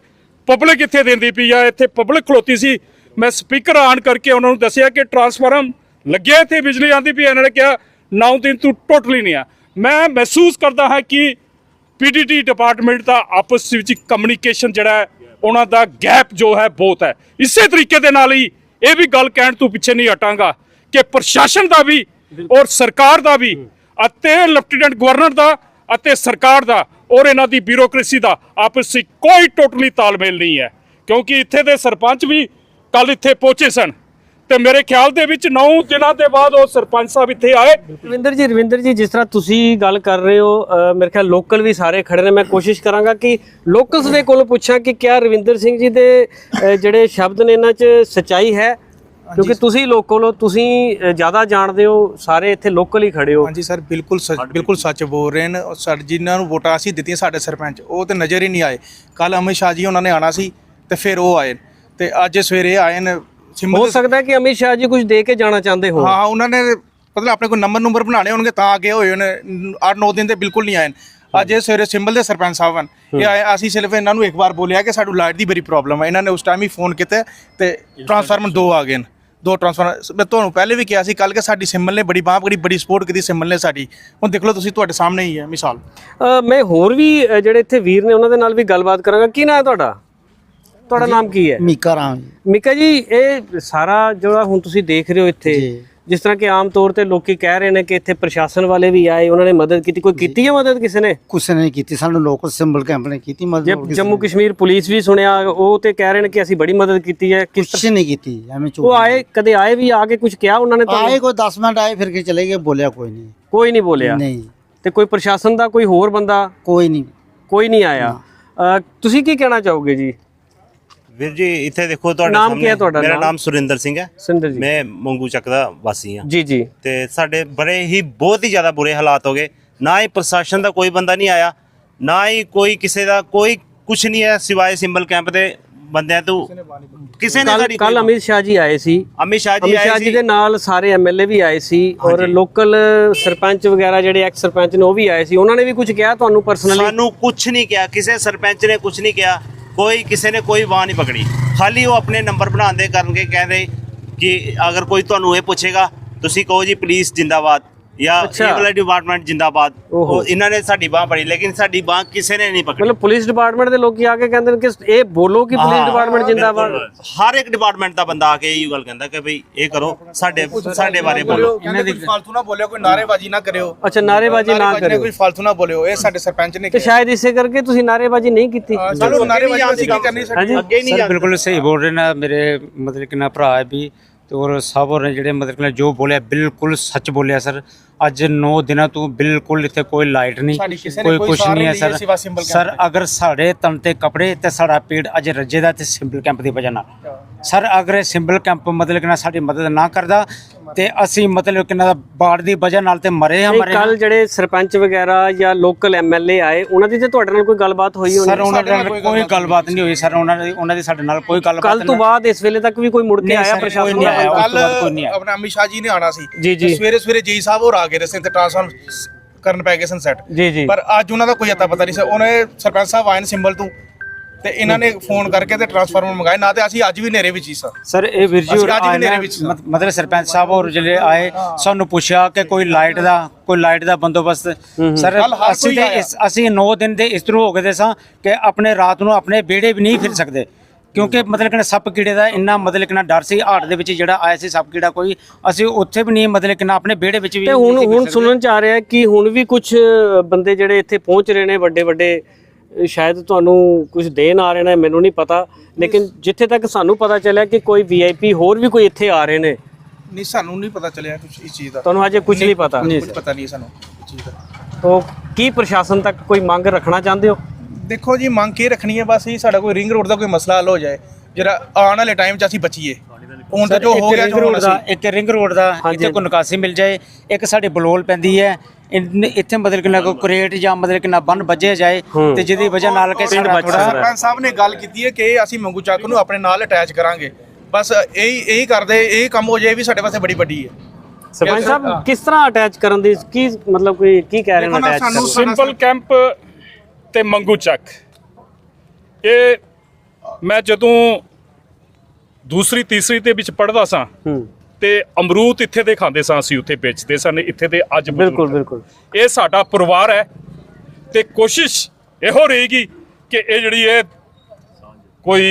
S1: ਪਬਲਿਕ ਇੱਥੇ ਦਿੰਦੀ ਪਈ ਆ, ਇੱਥੇ ਪਬਲਿਕ ਖਲੋਤੀ ਸੀ। ਮੈਂ ਸਪੀਕਰ ਆਨ ਕਰਕੇ ਉਹਨਾਂ ਨੂੰ ਦੱਸਿਆ ਕਿ ਟਰਾਂਸਫਾਰਮ ਲੱਗਿਆ ਇੱਥੇ, ਬਿਜਲੀ ਆਂਦੀ ਪਈ ਇਹਨਾਂ ਨੇ ਕਿਹਾ 9 ਦਿਨ ਤੋਂ ਟੋਟਲੀ ਨਹੀਂ ਆ। ਮੈਂ ਮਹਿਸੂਸ ਕਰਦਾ ਹਾਂ ਕਿ ਪੀਡੀਟੀ ਡਿਪਾਰਟਮੈਂਟ ਦਾ ਆਪਸ ਵਿੱਚ ਕਮਿਊਨੀਕੇਸ਼ਨ ਜਿਹੜਾ ਉਹਨਾਂ ਦਾ ਗੈਪ ਜੋ ਹੈ ਬਹੁਤ ਹੈ। ਇਸੇ ਤਰੀਕੇ ਦੇ ਨਾਲ ਹੀ ਇਹ ਵੀ ਗੱਲ ਕਹਿਣ ਤੋਂ ਪਿੱਛੇ ਨਹੀਂ ਹਟਾਂਗਾ ਕਿ ਪ੍ਰਸ਼ਾਸਨ ਦਾ ਵੀ ਔਰ ਸਰਕਾਰ ਦਾ ਵੀ ਅਤੇ ਲੈਫਟੀਨੈਂਟ ਗਵਰਨਰ ਦਾ ਅਤੇ ਸਰਕਾਰ ਦਾ ਔਰ ਇਹਨਾਂ ਦੀ ਬਿਊਰੋਕ੍ਰੇਸੀ ਦਾ ਆਪਸ ਵਿੱਚ ਕੋਈ ਟੋਟਲੀ ਤਾਲਮੇਲ ਨਹੀਂ ਹੈ। ਕਿਉਂਕਿ ਇੱਥੇ ਦੇ ਸਰਪੰਚ ਵੀ ਕੱਲ ਇੱਥੇ ਪਹੁੰਚੇ ਸਨ। ਤੇ ਮੇਰੇ ਖਿਆਲ ਦੇ ਵਿੱਚ 9 ਦਿਨਾਂ ਦੇ ਬਾਅਦ ਉਹ ਸਰਪੰਚ ਸਾਹਿਬ ਇੱਥੇ ਆਏ।
S2: ਰਵਿੰਦਰ ਜੀ ਰਵਿੰਦਰ ਜੀ ਜਿਸ ਤਰ੍ਹਾਂ ਤੁਸੀਂ ਗੱਲ ਕਰ ਰਹੇ ਹੋ ਮੇਰੇ ਖਿਆਲ ਲੋਕਲ ਵੀ ਸਾਰੇ ਖੜੇ ਨੇ। ਮੈਂ ਕੋਸ਼ਿਸ਼ ਕਰਾਂਗਾ ਕਿ ਲੋਕਲਸ ਦੇ ਕੋਲੋਂ ਪੁੱਛਾਂ ਕਿ ਕਿਆ ਰਵਿੰਦਰ ਸਿੰਘ ਜੀ ਦੇ ਜਿਹੜੇ ਸ਼ਬਦ ਨੇ ਇਹਨਾਂ 'ਚ ਸਚਾਈ ਹੈ? ਕਿਉਂਕਿ ਤੁਸੀਂ ਲੋਕਲ ਹੋ ਤੁਸੀਂ ਜ਼ਿਆਦਾ ਜਾਣਦੇ ਹੋ ਸਾਰੇ ਇੱਥੇ ਲੋਕਲ ਹੀ ਖੜੇ ਹੋ।
S4: ਹਾਂਜੀ ਸਰ ਬਿਲਕੁਲ ਸੱਚ ਬਿਲਕੁਲ ਸੱਚ ਬੋਲ ਰਹੇ ਨੇ। ਸਰ ਜਿਨ੍ਹਾਂ ਨੂੰ ਵੋਟਾਂ ਅਸੀਂ ਦਿੱਤੀਆਂ ਸਾਡੇ ਸਰਪੰਚ ਉਹ ਤੇ ਨਜ਼ਰ ਹੀ ਨਹੀਂ ਆਏ। ਕੱਲ ਅਮਿਤ ਸ਼ਾਹ ਜੀ ਉਹਨਾਂ ਨੇ ਆਣਾ ਸੀ ਤੇ ਫਿਰ ਉਹ ਆਏ ਤੇ ਅੱਜ ਸਵੇਰੇ ਆਏ ਨੇ
S2: ਹੋ ਸਕਦਾ ਹੈ ਕਿ ਅਮਿਤ ਸ਼ਾਹ ਜੀ ਕੁਝ ਦੇ ਕੇ ਜਾਣਾ ਚਾਹੁੰਦੇ ਹੋ
S4: ਹਾਂ ਉਹਨਾਂ ਨੇ ਮਤਲਬ ਆਪਣੇ ਕੋਲ ਨੰਬਰ ਨੰਬਰ ਬਣਾਣੇ ਹੋਣਗੇ ਤਾਂ ਅੱਗੇ ਹੋਏ ਨੇ 8-9 ਦਿਨ ਤੇ ਬਿਲਕੁਲ ਨਹੀਂ ਆਏ। ਅੱਜ ਇਹ ਸਵੇਰੇ ਸਿੰਬਲ ਦੇ ਸਰਪੰਚ ਸਾਹਿਬ ਹਨ। ਇਹ ਆਏ ਅਸੀਂ ਸਿਰਫ ਇਹਨਾਂ ਨੂੰ ਇੱਕ ਵਾਰ ਬੋਲਿਆ ਕਿ ਸਾਨੂੰ ਲਾਈਟ ਦੀ ਬੜੀ ਪ੍ਰੋਬਲਮ ਹੈ ਇਹਨਾਂ ਨੇ ਉਸ ਟਾਈਮ ਹੀ ਫੋਨ ਕੀਤਾ ਤੇ ਟਰਾਂਸਫਾਰਮਰ ਦੋ ਆ ਗਏ ਨੇ ਦੋ ਟਰਾਂਸਫਾਰਮਰ ਮੈਂ ਤੁਹਾਨੂੰ ਪਹਿਲੇ ਵੀ ਕਿਹਾ ਸੀ ਕੱਲ ਕਿ ਸਾਡੀ ਸਿੰਬਲ ਨੇ ਬੜੀ ਬਾਹ ਬੜੀ ਬੜੀ ਸਪੋਰਟ ਕੀਤੀ ਸਿੰਬਲ ਨੇ ਸਾਡੀ। ਹੁਣ ਦੇਖ ਲਓ ਤੁਸੀਂ ਤੁਹਾਡੇ ਸਾਹਮਣੇ ਹੀ ਹੈ ਮਿਸਾਲ।
S2: ਅ, ਮੈਂ ਹੋਰ ਵੀ ਅ, ਜਿਹੜੇ ਇੱਥੇ ਵੀਰ ਨੇ ਉਹਨਾਂ ਦੇ ਨਾਲ ਵੀ ਗੱਲਬਾਤ ਕਰਾਂਗਾ। ਕੀ ਨਾਮ ਹੈ ਤੁਹਾਡਾ? ਤੁਹਾਡਾ ਨਾਮ ਕੀ ਹੈ?
S5: ਮੀਕਾ ਰਾਮ ਜੀ।
S2: ਮਿਕਾ ਜੀ ਇਹ ਸਾਰਾ ਜਿਹੜਾ ਹੁਣ ਤੁਸੀਂ ਦੇਖ ਰਹੇ ਹੋ ਇੱਥੇ
S5: ਜੀ।
S2: ਜਿਸ ਤਰ੍ਹਾਂ ਕਿ ਆਮ ਤੌਰ ਤੇ ਲੋਕੀ ਕਹਿ ਰਹੇ ਨੇ ਕਿ ਇੱਥੇ ਪ੍ਰਸ਼ਾਸਨ ਵਾਲੇ ਵੀ ਆਏ ਉਹਨਾਂ ਨੇ ਮਦਦ ਕੀਤੀ। ਕੋਈ ਕੀਤੀ ਹੈ ਮਦਦ ਕਿਸੇ ਨੇ?
S5: ਕੁਛ ਨੇ ਕੀਤੀ। ਸਾਨੂੰ ਲੋਕਲ ਸਿੰਬਲ ਕੈਂਪ ਨੇ ਕੀਤੀ ਮਦਦ। ਕਿਸੇ
S2: ਜੰਮੂ ਕਸ਼ਮੀਰ ਪੁਲਿਸ ਵੀ ਸੁਣਿਆ ਉਹ ਤੇ ਕਹਿ ਰਹੇ ਨੇ ਕਿ ਅਸੀਂ ਬੜੀ ਮਦਦ ਕੀਤੀ ਹੈ। ਕਿਸ
S5: ਨਹੀਂ ਕੀਤੀ ਐਵੇਂ
S2: ਤਰ੍ਹਾਂ ਉਹ ਆਏ ਕਦੇ ਆਏ ਵੀ ਆ ਕੇ ਕੁਝ ਕਿਹਾ ਉਹਨਾਂ ਨੇ
S5: ਆਏ ਕੋਈ 10 ਮਿੰਟ ਆਏ ਫਿਰ ਕੇ ਚਲੇ ਗਏ ਬੋਲਿਆ ਕੋਈ ਨਹੀਂ।
S2: ਕੋਈ ਨਹੀਂ ਬੋਲਿਆ।
S5: ਨਹੀਂ।
S2: ਤੇ ਕੋਈ ਪ੍ਰਸ਼ਾਸਨ ਦਾ ਕੋਈ ਹੋਰ ਬੰਦਾ?
S5: ਕੋਈ ਨਹੀਂ।
S2: ਕੋਈ ਨਹੀਂ ਆਇਆ। ਤੁਸੀਂ ਕੀ ਕਹਿਣਾ ਚਾਹੋਗੇ ਜੀ?
S3: ਵੀਰ ਜੀ ਇੱਥੇ ਦੇਖੋ ਤੁਹਾਡੇ
S2: ਨਾਮ ਕੀ ਹੈ ਤੁਹਾਡਾ
S3: ਮੇਰਾ
S2: ਨਾਮ?
S3: ਸੁਰਿੰਦਰ ਸਿੰਘ ਹੈ।
S2: ਸਿੰਦਰ ਜੀ।
S3: ਮੈਂ ਮੰਗੂ ਚੱਕ ਦਾ ਵਾਸੀ ਹਾਂ।
S2: ਜੀ ਜੀ।
S3: ਤੇ ਸਾਡੇ ਬੜੇ ਹੀ ਬਹੁਤ ਹੀ ਜ਼ਿਆਦਾ ਬੁਰੇ ਹਾਲਾਤ ਹੋ ਗਏ। ਨਾ ਹੀ ਪ੍ਰਸ਼ਾਸਨ ਦਾ ਕੋਈ ਬੰਦਾ ਨਹੀਂ ਆਇਆ ਨਾ ਹੀ ਕੋਈ ਕਿਸੇ ਦਾ ਕੋਈ ਕੁਝ ਨਹੀਂ ਹੈ ਸਿਵਾਏ ਸਿੰਬਲ ਕੈਂਪ ਦੇ ਬੰਦਿਆਂ ਤੋਂ। ਕਿਸੇ ਨੇ ਸਾਡੀ
S2: ਕੱਲ ਅਮਿਤ ਸ਼ਾਹ ਜੀ ਆਏ ਸੀ।
S3: ਅਮਿਤ ਸ਼ਾਹ ਜੀ
S2: ਅਮਿਤ ਸ਼ਾਹ
S3: ਆਏ
S2: ਜੀ
S3: ਸੀ।
S2: ਦੇ ਨਾਲ ਸਾਰੇ ਐਮਐਲਏ ਵੀ ਆਏ ਸੀ ਔਰ ਲੋਕਲ ਸਰਪੰਚ ਵਗੈਰਾ ਜਿਹੜੇ ਐਕਸ ਸਰਪੰਚ ਨੇ ਉਹ ਵੀ ਆਏ ਸੀ। ਉਹਨਾਂ ਨੇ ਵੀ ਕੁਝ ਕਿਹਾ ਤੁਹਾਨੂੰ ਪਰਸਨਲੀ
S3: ਸਾਨੂੰ ਕੁਝ ਨਹੀਂ ਕਿਹਾ। ਕਿਸੇ ਸਰਪੰਚ ਨੇ ਕੁਝ ਨਹੀਂ ਕਿਹਾ। ਕੋਈ ਕਿਸੇ ਨੇ ਕੋਈ ਬਾਹ ਨਹੀਂ ਪਕੜੀ। ਖਾਲੀ ਉਹ ਆਪਣੇ ਨੰਬਰ ਬਣਾਉਂਦੇ ਕਰਨਗੇ, ਕਹਿੰਦੇ ਕਿ ਅਗਰ ਕੋਈ ਤੁਹਾਨੂੰ ਇਹ ਪੁੱਛੇਗਾ, ਤੁਸੀਂ ਕਹੋ ਜੀ ਪੁਲਿਸ ਜਿੰਦਾਬਾਦ। ਜਾਂ
S2: ਅੱਛਾ।
S3: ਇਹ ਵਾਲਾ ਡਿਪਾਰਟਮੈਂਟ ਜਿੰਦਾਬਾਦ। ਉਹ ਇਹਨਾਂ ਨੇ ਸਾਡੀ ਬਾਹ ਪੜੀ ਲੇਕਿਨ ਸਾਡੀ ਬਾਹ ਕਿਸੇ ਨੇ ਨਹੀਂ ਪਕੜੀ।
S2: ਮਤਲਬ ਪੁਲਿਸ ਡਿਪਾਰਟਮੈਂਟ ਦੇ ਲੋਕੀ ਆ ਕੇ ਕਹਿੰਦੇ ਨੇ ਕਿ ਇਹ ਬੋਲੋ ਕਿ ਪੁਲਿਸ ਡਿਪਾਰਟਮੈਂਟ ਜਿੰਦਾਬਾਦ।
S3: ਹਰ ਇੱਕ ਡਿਪਾਰਟਮੈਂਟ ਦਾ ਬੰਦਾ ਆ ਕੇ ਇਹੀ ਗੱਲ ਕਹਿੰਦਾ ਕਿ ਭਈ ਇਹ ਕਰੋ ਸਾਡੇ ਸਾਡੇ ਬਾਰੇ ਬੋਲੋ।
S4: ਇਹਨਾਂ ਦੀ ਫਾਲਤੂ ਨਾ ਬੋਲਿਓ ਕੋਈ ਨਾਰੇਬਾਜ਼ੀ ਨਾ ਕਰਿਓ।
S2: ਅੱਛਾ ਨਾਰੇਬਾਜ਼ੀ ਨਾ ਕਰਿਓ।
S4: ਕੋਈ ਫਾਲਤੂ ਨਾ ਬੋਲਿਓ। ਇਹ ਸਾਡੇ ਸਰਪੰਚ ਨੇ
S2: ਤੇ ਸ਼ਾਇਦ ਇਸੇ ਕਰਕੇ ਤੁਸੀਂ ਨਾਰੇਬਾਜ਼ੀ ਨਹੀਂ ਕੀਤੀ।
S4: ਚਲੋ ਨਾਰੇਬਾਜ਼ੀ ਅਸੀਂ ਕੀ ਕਰਨੀ ਸਾਡੀ
S3: ਅੱਗੇ ਨਹੀਂ ਜਾਂਦੇ।
S6: ਬਿਲਕੁਲ ਸਹੀ ਬੋਲ ਰਹੇ ਨੇ ਮੇਰੇ ਮਤਲਬ ਕਿ ਨਾ ਭਰਾ ਹੈ ਵੀ ਤੇ ਔਰ ਸਾਹਿਬ ਹੋਰ ਨੇ ਜਿਹੜੇ ਮਤਲਬ ਕਿ ਜੋ ਬੋਲਿਆ ਬਿਲਕੁਲ ਸੱਚ ਬੋਲਿਆ ਸਰ। ਅੱਜ 9 ਦਿਨਾਂ ਤੋਂ ਬਿਲਕੁਲ ਇੱਥੇ ਕੋਈ ਲਾਈਟ ਨਹੀਂ ਕੋਈ
S4: ਸਾਰ
S6: ਨਹੀਂ ਹੈ
S4: ਨਹੀਂ
S6: ਸਰ ਸਰ ਅਗਰ ਸਾਡੇ ਤਨ ਤੇ ਕਪੜੇ ਤੇ ਸਾਡਾ ਪੇੜ ਅੱਜ ਰੱਜੇ ਦਾ ਤੇ ਸਿੰਬਲ ਕੈਂਪ ਦੀ ਵਜ੍ਹਾ ਨਾਲ ਸਰ ਅਗਰ ਇਹ ਸਿੰਬਲ ਕੈਂਪ ਮਤਲਬ ਕਿ ਨਾ ਸਾਡੀ ਮਦਦ ਨਾ ਕਰਦਾ ਤੇ ਅਸੀਂ ਮਤਲਬ ਕਿ ਨਾ ਬਾੜ ਦੀ ਵਜ੍ਹਾ ਨਾਲ ਤੇ ਮਰੇ ਹਾਂ ਮਰੇ।
S2: ਕੱਲ ਜਿਹੜੇ ਸਰਪੰਚ ਵਗੈਰਾ ਜਾਂ ਲੋਕਲ ਐਮਐਲਏ ਆਏ ਉਹਨਾਂ ਦੀ ਤੇ ਤੁਹਾਡੇ ਨਾਲ ਕੋਈ ਗੱਲਬਾਤ ਹੋਈ ਹੋਣੀ
S6: ਸਰ ਉਹਨਾਂ ਨਾਲ ਕੋਈ ਗੱਲਬਾਤ ਨਹੀਂ ਹੋਈ ਸਰ ਉਹਨਾਂ ਦੀ ਉਹਨਾਂ ਦੀ ਸਾਡੇ ਨਾਲ ਕੋਈ ਗੱਲਬਾਤ
S2: ਕੱਲ ਤੋਂ ਬਾਅਦ ਇਸ ਵੇਲੇ ਤੱਕ ਵੀ ਕੋਈ ਮੁੜ ਕੇ
S6: ਨਹੀਂ
S2: ਆਇਆ ਪ੍ਰਸ਼ਾਸਨ
S6: ਕੋਈ ਨਹੀਂ ਆਇਆ। ਉਸ
S2: ਬੰਦਾ?
S6: ਤੋਂ ਬਾਅਦ ਕੋਈ ਨਹੀਂ
S4: ਕੱਲ
S6: ਆਇਆ।
S4: ਆਪਣਾ ਅਮਿਤ ਸ਼ਾਹ ਜੀ ਨੇ ਆਣਾ ਸੀ
S2: ਜੀ, ਜੀ।
S4: ਤੇ ਸਵੇਰੇ ਸਵੇਰੇ ਜੀ ਸਾਹਿਬ ਹੋਰ ਆ ਗਏ ਰਸਤੇ ਤੇ ਟ੍ਰਾਂਸਫਰ ਕਰਨ ਪੈ ਗਏ ਸਨ ਸੈੱਟ
S2: ਜੀ ਜੀ।
S4: ਪਰ ਅੱਜ ਉਹਨਾਂ ਦਾ ਕੋਈ ਅਤਾ ਪਤਾ ਨਹੀਂ ਸੀ। ਉਹਨੇ ਸਰਪੰਚ ਸਾਹਿਬ ਆਏ ਨੇ ਸਿੰਬਲ ਤੋਂ ਤੇ ਇਹਨਾਂ ਨੇ ਫੋਨ ਕਰਕੇ ਤੇ ਟਰਾਂਸਫਾਰਮਰ ਮੰਗਾਏ। ਨਾ ਤੇ ਅਸੀਂ ਅੱਜ ਵੀ ਹਨੇਰੇ ਵਿੱਚ ਹੀ ਸਾਂ।
S6: ਸਰ ਇਹ ਵੀਰ ਜੀ
S4: ਅਸੀਂ ਅੱਜ ਵੀ
S6: ਆਏ ਨੇ,
S4: ਹਨੇਰੇ ਵਿੱਚ ਸਾਂ।
S6: ਮਤ- ਮਤਲਬ ਸਰਪੰਚ ਸਾਹਿਬ ਹੋਰ ਜਿਹੜੇ ਆਏ ਸਾਨੂੰ ਪੁੱਛਿਆ ਕਿ ਕੋਈ ਲਾਈਟ ਦਾ ਕੋਈ ਲਾਈਟ ਦਾ ਬੰਦੋਬਸਤ। ਸਰ
S4: ਕੱਲ੍ਹ ਹਰ
S6: ਅਸੀਂ
S4: ਕੋਈ
S6: ਤੇ
S4: ਆਇਆ।
S6: ਇਸ ਅਸੀਂ 9 ਦਿਨ ਦੇ ਇਸ ਤਰ੍ਹਾਂ ਹੋ ਗਏ ਦੇ ਸਾਂ ਕਿ ਆਪਣੇ ਰਾਤ ਨੂੰ ਆਪਣੇ ਵਿਹੜੇ ਵੀ ਨਹੀਂ ਫਿਰ ਸਕਦੇ। ਕਿਉਂਕਿ ਮਤਲਬ ਕਿ ਨਾ ਸੱਪ ਕੀੜੇ ਦਾ ਇੰਨਾ ਮਤਲਬ ਕਿ ਨਾ ਡਰ ਸੀ ਹਾੜ ਦੇ ਵਿੱਚ ਜਿਹੜਾ ਆਇਆ ਸੀ ਸੱਪ ਕੀੜਾ ਕੋਈ ਅਸੀਂ ਉੱਥੇ ਵੀ ਨਹੀਂ ਮਤਲਬ ਕਿ ਨਾ ਆਪਣੇ ਵਿਹੜੇ ਵਿੱਚ ਵੀ
S2: ਤੇ
S6: ਨਹੀਂ
S2: ਹੁਣ ਹੁਣ। ਸੁਣਨ ਚ ਆ ਰਿਹਾ ਕਿ ਹੁਣ ਵੀ ਕੁਝ ਬੰਦੇ ਜਿਹੜੇ ਇੱਥੇ ਪਹੁੰਚ ਰਹੇ ਨੇ ਵੱਡੇ ਵੱਡੇ ਸ਼ਾਇਦ ਤੁਹਾਨੂੰ ਕੁਝ ਦੇਣ ਆ ਰਹੇ ਨੇ ਮੈਨੂੰ ਨਹੀਂ ਪਤਾ। ਲੇਕਿਨ ਜਿੱਥੇ ਤੱਕ ਸਾਨੂੰ ਪਤਾ ਚੱਲਿਆ ਕਿ ਕੋਈ ਵੀਆਈਪੀ ਹੋਰ ਵੀ ਕੋਈ ਇੱਥੇ ਆ ਰਹੇ ਨੇ।
S4: ਨਹੀਂ ਸਾਨੂੰ ਨਹੀਂ ਪਤਾ ਚੱਲਿਆ ਕੁਝ ਇਸ ਚੀਜ਼ ਦਾ।
S2: ਤੁਹਾਨੂੰ ਅਜੇ ਕੁਝ ਨਹੀਂ ਪਤਾ।
S4: ਕੁਝ ਪਤਾ ਨਹੀਂ ਸਾਨੂੰ ਚੀਜ਼ ਦਾ।
S2: ਤਾਂ ਕੀ ਪ੍ਰਸ਼ਾਸਨ ਤੱਕ ਕੋਈ ਮੰਗ ਰੱਖਣਾ ਚਾਹੁੰਦੇ ਹੋ?
S4: ਦੇਖੋ ਜੀ ਮੰਗ ਕੀ ਰੱਖਣੀ ਹੈ ਬਸ ਇਹ ਸਾਡਾ ਕੋਈ ਰਿੰਗ ਰੋਡ ਦਾ ਕੋਈ ਮਸਲਾ ਹੱਲ ਹੋ ਜਾਏ। ਜਿਹੜਾ ਆਉਣ ਵਾਲੇ ਟਾਈਮ 'ਚ ਅਸੀਂ ਬਚੀਏ। ਹੁਣ ਤਾਂ ਜੋ ਹੋ ਗਿਆ
S6: ਰਿੰਗ
S4: ਜੋ
S6: ਰੋਡ
S4: ਹੋਣਾ
S6: ਦਾ
S4: ਸੀ
S6: ਇੱਕ ਰਿੰਗ ਰੋਡ ਦਾ ਇੱਥੇ ਕੋਈ ਨਿਕਾਸੀ ਮਿਲ ਜਾਏ ਇੱਕ ਸਾਡੇ ਬਲੋਲ ਪੈਂਦੀ ਹੈ ਇੱਥੇ ਮਤਲਬ ਕਿ ਨਾ ਕੋਈ ਕਰੇਟ ਜਾਂ ਮਤਲਬ ਕਿ ਨਾ ਬੰਨ ਵੱਜਿਆ ਜਾਏ
S2: ਹੂੰ।
S6: ਤੇ ਜਿਹਦੀ ਵਜ੍ਹਾ ਨਾਲ ਕਿ ਸਾਡਾ ਥੋੜਾ।
S4: ਸਰਪੰਚ ਸਾਹਿਬ ਨੇ ਗੱਲ ਕੀਤੀ ਹੈ ਕਿ ਅਸੀਂ ਮੰਗੂ ਚੱਕ ਨੂੰ ਆਪਣੇ ਨਾਲ ਅਟੈਚ ਕਰਾਂਗੇ। ਬਸ ਇਹੀ ਇਹੀ ਕਰਦੇ ਇਹ ਕੰਮ ਹੋ ਜਾਏ ਵੀ ਸਾਡੇ ਵਾਸਤੇ ਬੜੀ ਵੱਡੀ ਹੈ।
S2: ਸਰਪੰਚ ਸਾਹਿਬ ਕਿਸ ਤਰ੍ਹਾਂ ਅਟੈਚ ਕਰਨ ਦੀ ਕੀ ਮਤਲਬ ਕੋਈ ਕੀ ਕਹਿ ਰਹੇ ਨਾ, ਅਟੈਚ
S4: ਸਾਨੂੰ-
S1: ਸਿੰਪਲ ਕੈਂਪ ਤੇ ਮੰਗੂ ਚੱਕ ਇਹ ਮੈਂ ਜਦੋਂ ਦੂਸਰੀ ਤੀਸਰੀ ਦੇ ਵਿੱਚ ਪੜਦਾ ਸਾਂ ਤੇ ਅਮਰੂਦ ਇੱਥੇ ਦੇ ਖਾਂਦੇ ਸਾਂ ਅਸੀਂ ਉੱਥੇ ਵੇਚਦੇ ਸਨ ਇੱਥੇ ਦੇ ਅੱਜ
S2: ਬਿਲਕੁਲ। ਬਿਲਕੁਲ
S1: ਇਹ ਸਾਡਾ ਪਰਿਵਾਰ ਹੈ ਤੇ ਕੋਸ਼ਿਸ਼ ਇਹੋ ਰਹੇਗੀ ਕਿ ਇਹ ਜਿਹੜੀ ਇਹ ਕੋਈ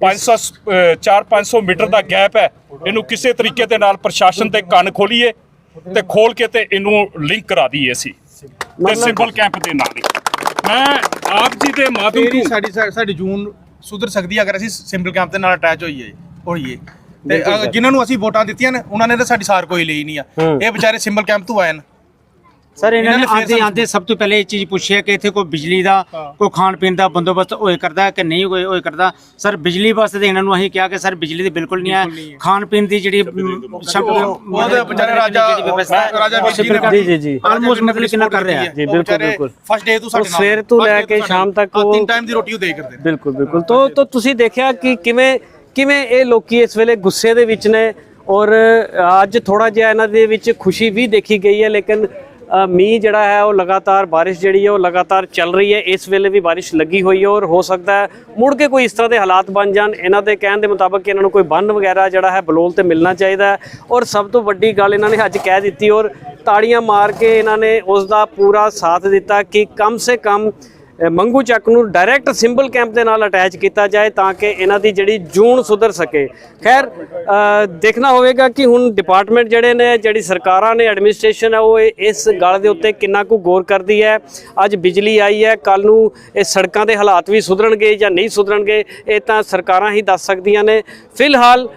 S1: 500 4-500 ਮੀਟਰ ਦਾ ਗੈਪ ਹੈ ਇਹਨੂੰ ਕਿਸੇ ਤਰੀਕੇ ਦੇ ਨਾਲ ਪ੍ਰਸ਼ਾਸਨ ਤੇ ਕੰਨ ਖੋਲੀਏ ਤੇ ਖੋਲ ਕੇ ਤੇ ਇਹਨੂੰ ਲਿੰਕ ਕਰਾ ਦਈਏ ਅਸੀਂ ਤੇ ਸਿੰਬਲ ਕੈਂਪ ਦੇ ਨਾਲ ਹੀ। ਮੈਂ ਆਪ ਜੀ ਦੇ ਮਾਧਿਅਮ
S4: ਤੇਰੀ
S1: ਤੋਂ
S4: ਸਾਡੀ ਸਾਡੀ ਜੂਨ ਸੁਧਰ ਸਕਦੀ ਹੈ ਅਗਰ ਅਸੀਂ ਸਿੰਪਲ ਕੈਂਪ ਦੇ ਨਾਲ ਅਟੈਚ ਹੋਈਏ ਹੋਈਏ। ਤੇ ਜਿਨ੍ਹਾਂ ਨੂੰ ਅਸੀਂ ਵੋਟਾਂ ਦਿੱਤੀਆਂ ਨੇ ਉਹਨਾਂ ਨੇ ਤਾਂ ਸਾਡੀ ਸਾਰ ਕੋਈ ਲਈ ਨਹੀਂ ਆ। ਇਹ ਵਿਚਾਰੇ ਸਿੰਬਲ ਕੈਂਪ ਤੋਂ ਆਏ ਨੇ।
S6: ਸਰ ਇਹਨਾਂ ਨੇ ਆਂਦੇ ਆਂਦੇ ਸਭ ਤੋਂ ਪਹਿਲੇ ਇਹ ਚੀਜ਼ ਪੁੱਛੀ ਹੈ ਕਿ ਇੱਥੇ ਕੋਈ ਬਿਜਲੀ ਦਾ ਕੋਈ ਖਾਣ ਪੀਣ ਦਾ ਬੰਦੋਬਸਤ ਹੋਏ ਕਰਦਾ ਹੈ ਕਿ ਨਹੀਂ ਹੋਏ ਹੋਏ ਕਰਦਾ? ਸਰ ਬਿਜਲੀ ਵਾਸਤੇ ਤੇ ਇਹਨਾਂ ਨੂੰ ਅਸੀਂ ਕਿਹਾ ਕਿ ਸਰ ਬਿਜਲੀ ਦੀ ਬਿਲਕੁਲ ਨਹੀਂ ਹੈ। ਖਾਣ ਪੀਣ ਦੀ ਜਿਹੜੀ ਸਭ
S4: ਉਹ ਤਾਂ ਵਿਚਾਰੇ ਰਾਜਾ ਰਾਜਾ
S2: ਜੀ, ਜੀ, ਜੀ।
S6: ਆਲਮੋਸਟ ਮਤਲਬ ਕਿੰਨਾ ਕਰ ਰਿਹਾ ਹੈ?
S2: ਜੀ, ਬਿਲਕੁਲ, ਬਿਲਕੁਲ।
S4: ਫਸਟ ਡੇ ਤੋਂ ਸਾਡੇ
S2: ਉਹ ਸਵੇਰ ਤੋਂ ਲੈ ਕੇ ਸ਼ਾਮ ਤੱਕ ਉਹ-
S4: ਤਿੰਨ ਟਾਈਮ ਦੀ ਰੋਟੀ ਉਹ ਦੇ ਕਰਦੇ ਨੇ।
S2: ਬਿਲਕੁਲ ਬਿਲਕੁਲ। ਤੋਂ ਤੋਂ ਤੁਸੀਂ ਦੇਖਿਆ ਕਿ ਕਿਵੇਂ ਕਿਵੇਂ ਇਹ ਲੋਕੀ ਇਸ ਵੇਲੇ ਗੁੱਸੇ ਦੇ ਵਿੱਚ ਨੇ ਔਰ ਅੱਜ ਥੋੜਾ ਜਿਹਾ ਇਹਨਾਂ ਦੇ ਵਿੱਚ ਖੁਸ਼ੀ ਵੀ ਦੇਖੀ ਗਈ ਹੈ ਲੇਕਿਨ ਮੀਂਹ ਜਿਹੜਾ ਹੈ ਉਹ ਲਗਾਤਾਰ ਬਾਰਿਸ਼ ਜਿਹੜੀ ਹੈ ਉਹ ਲਗਾਤਾਰ ਚੱਲ ਰਹੀ ਹੈ। ਇਸ ਵੇਲੇ ਵੀ ਬਾਰਿਸ਼ ਲੱਗੀ ਹੋਈ ਹੈ ਔਰ ਹੋ ਸਕਦਾ ਹੈ ਮੁੜ ਕੇ ਕੋਈ ਇਸ ਤਰ੍ਹਾਂ ਦੇ ਹਾਲਾਤ ਬਣ ਜਾਣ। ਇਹਨਾਂ ਦੇ ਕਹਿਣ ਦੇ ਮੁਤਾਬਕ ਕਿ ਇਹਨਾਂ ਨੂੰ ਕੋਈ ਬੰਨ ਵਗੈਰਾ ਜਿਹੜਾ ਹੈ ਬਲੋਲ ਤੇ ਮਿਲਣਾ ਚਾਹੀਦਾ ਹੈ ਔਰ ਸਭ ਤੋਂ ਵੱਡੀ ਗੱਲ ਇਹਨਾਂ ਨੇ ਅੱਜ ਕਹਿ ਦਿੱਤੀ ਔਰ ਤਾੜੀਆਂ ਮਾਰ ਕੇ ਇਹਨਾਂ ਨੇ ਉਸ ਦਾ ਪੂਰਾ ਸਾਥ ਦਿੱਤਾ ਕਿ ਕਮ ਸੇ ਕਮ ਮੰਗੂ ਚੱਕ ਨੂੰ ਡਾਇਰੈਕਟ ਸਿੰਬਲ ਕੈਂਪ ਦੇ ਨਾਲ ਅਟੈਚ ਕੀਤਾ ਜਾਏ ਤਾਂ ਕਿ ਇਹਨਾਂ ਦੀ ਜਿਹੜੀ ਜੂਨ ਸੁਧਰ ਸਕੇ। ਖੈਰ ਦੇਖਣਾ ਹੋਵੇਗਾ ਕਿ ਹੁਣ ਡਿਪਾਰਟਮੈਂਟ ਜਿਹੜੇ ਨੇ, ਜਿਹੜੀ ਸਰਕਾਰਾਂ ਨੇ ਐਡਮਿਨਿਸਟ੍ਰੇਸ਼ਨ ਹੈ ਉਹ ਇਹ- ਇਸ ਗੱਲ ਦੇ ਉੱਤੇ ਕਿੰਨਾ ਕੁ ਗੌਰ ਕਰਦੀ ਹੈ। ਅੱਜ ਬਿਜਲੀ ਆਈ ਹੈ ਕੱਲ ਨੂੰ ਇਹ ਸੜਕਾਂ ਦੇ ਹਾਲਾਤ ਵੀ ਸੁਧਰਨਗੇ ਜਾਂ ਨਹੀਂ ਸੁਧਰਨਗੇ, ਇਹ ਤਾਂ ਸਰਕਾਰਾਂ ਹੀ ਦੱਸ ਸਕਦੀਆਂ ਨੇ। ਫਿਲਹਾਲ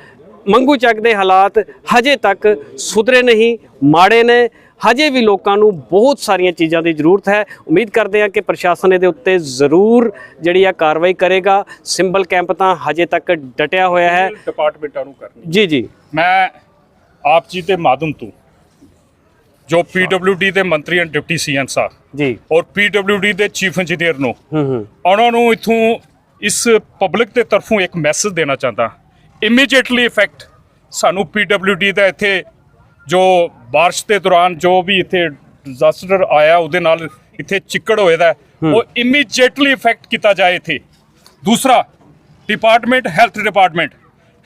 S2: ਮੰਗੂ ਚੱਕ ਦੇ ਹਾਲਾਤ ਹਜੇ ਤੱਕ ਸੁਧਰੇ ਨਹੀਂ, ਮਾੜੇ ਨੇ। ਹਜੇ ਵੀ ਲੋਕਾਂ ਨੂੰ ਬਹੁਤ ਸਾਰੀਆਂ ਚੀਜ਼ਾਂ ਦੀ ਜ਼ਰੂਰਤ ਹੈ। ਉਮੀਦ ਕਰਦੇ ਹਾਂ ਕਿ ਪ੍ਰਸ਼ਾਸਨ ਇਹਦੇ ਉੱਤੇ ਜ਼ਰੂਰ ਜਿਹੜੀ ਆ ਕਾਰਵਾਈ ਕਰੇਗਾ। ਸਿੰਬਲ ਕੈਂਪ ਤਾਂ ਹਜੇ ਤੱਕ ਡਟਿਆ ਹੋਇਆ ਹੈ।
S1: ਡਿਪਾਰਟਮੈਂਟਾਂ ਨੂੰ ਕਰਨੀ
S2: ਜੀ ਜੀ।
S1: ਮੈਂ ਆਪ ਜੀ ਦੇ ਮਾਧਮ ਤੋਂ ਜੋ ਪੀਡਬਲਯੂਡੀ ਦੇ ਮੰਤਰੀ and deputy CM Sahib
S2: ji.
S1: ਔਰ ਪੀਡਬਲਯੂਡੀ ਦੇ ਚੀਫ ਇੰਜੀਨੀਅਰ ਨੂੰ
S2: ਹੂੰ ਹੂੰ।
S1: ਉਹਨਾਂ ਨੂੰ ਇਥੋਂ ਇਸ ਪਬਲਿਕ ਦੇ ਤਰਫੋਂ ਇੱਕ ਮੈਸੇਜ ਦੇਣਾ ਚਾਹੁੰਦਾ। ਇਮੀਡੀਏਟਲੀ ਇਫੈਕਟ ਸਾਨੂੰ ਪੀਡਬਲਯੂਡੀ ਦਾ ਇੱਥੇ ਜੋ ਬਾਰਿਸ਼ ਦੇ ਦੌਰਾਨ ਜੋ ਵੀ ਇੱਥੇ ਡਿਜ਼ਾਸਟਰ ਆਇਆ ਉਹਦੇ ਨਾਲ ਇੱਥੇ ਚਿੱਕੜ ਹੋਏ ਦਾ ਉਹ ਇਮੀਡੀਏਟਲੀ ਇਫੈਕਟ ਕੀਤਾ ਜਾਏ ਇੱਥੇ। ਦੂਸਰਾ department health department